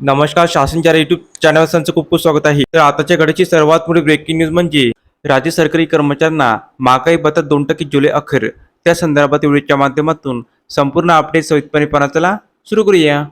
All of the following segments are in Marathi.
नमस्कार शासनच्या युट्यूब चॅनल संचं खूप खूप स्वागत आहे. तर आताच्या घडीची सर्वात मोठी ब्रेकिंग न्यूज म्हणजे राज्य सरकारी कर्मचाऱ्यांना महागाई भत्ता दोन टक्के जुलै अखेर. त्या संदर्भात व्हिडिओच्या माध्यमातून संपूर्ण अपडेट सविस्तरपणे चला सुरू करूया.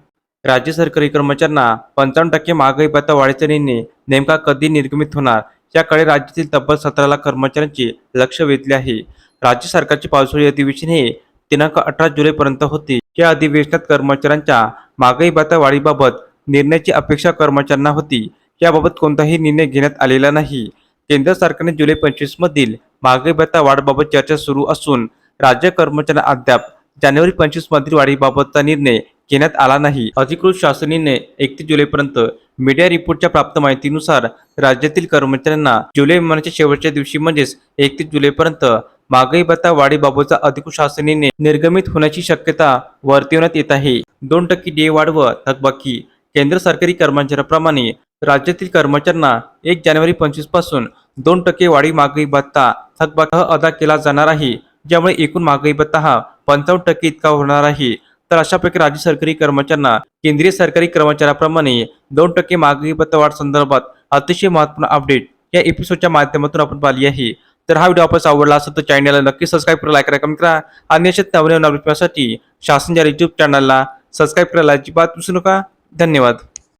राज्य सरकारी कर्मचाऱ्यांना पंचावन्न टक्के महागाई भत्ता वाढीचा निर्णय नेमका कधी निर्गमित होणार? याकडे राज्यातील तब्बल सतरा लाख कर्मचाऱ्यांचे लक्ष वेधले आहे. राज्य सरकारचे पावसाळी अधिवेशन हे दिनांक अठरा जुलैपर्यंत होते. या अधिवेशनात कर्मचाऱ्यांच्या महागाई भत्ता वाढीबाबत निर्णयाची अपेक्षा कर्मचाऱ्यांना होती. याबाबत कोणताही निर्णय घेण्यात आलेला नाही. केंद्र सरकारने जुलै पंचवीस मधील महागाई भत्ता वाढबाबत चर्चा सुरू असून राज्य कर्मचाऱ्यांना अद्याप जानेवारी पंचवीस मधील वाढीबाबतचा निर्णय घेण्यात आला नाही. अधिकृत शासनीने एकतीस जुलैपर्यंत मीडिया रिपोर्टच्या प्राप्त माहितीनुसार राज्यातील कर्मचाऱ्यांना जुलै महिन्याच्या शेवटच्या दिवशी म्हणजेच एकतीस जुलैपर्यंत महागाई भत्ता वाढीबाबतचा अधिकृत शासन निर्गमित होण्याची शक्यता वर्तवण्यात येत आहे. दोन टक्के डे वाढ व थकबाकी केंद्र सरकारी कर्मचाऱ्याप्रमाणे राज्यातील कर्मचाऱ्यांना एक जानेवारी पंचवीसपासून दोन टक्के वाढी महागाई भत्ता थकबाकी अदा केला जाणार आहे. ज्यामुळे एकूण महागाई भत्ता हा पंचावन्न टक्के इतका होणार आहे. तर अशापैकी राज्य सरकारी कर्मचाऱ्यांना केंद्रीय सरकारी कर्मचाऱ्याप्रमाणे दोन टक्के महागाई भत्ता वाढ संदर्भात अतिशय महत्त्वपूर्ण अपडेट या एपिसोडच्या माध्यमातून आपण पाहिली आहे. तर हा व्हिडिओ आपण आवडला असेल तर चॅनलला नक्की सबस्क्राईब करा लाईक करा कमेंट करा आणि अशाच नवनवीन अपडेटसाठी शासनच्या युट्यूब चॅनलला सबस्क्राईब करायला अजिबात विसरू नका. धन्यवाद.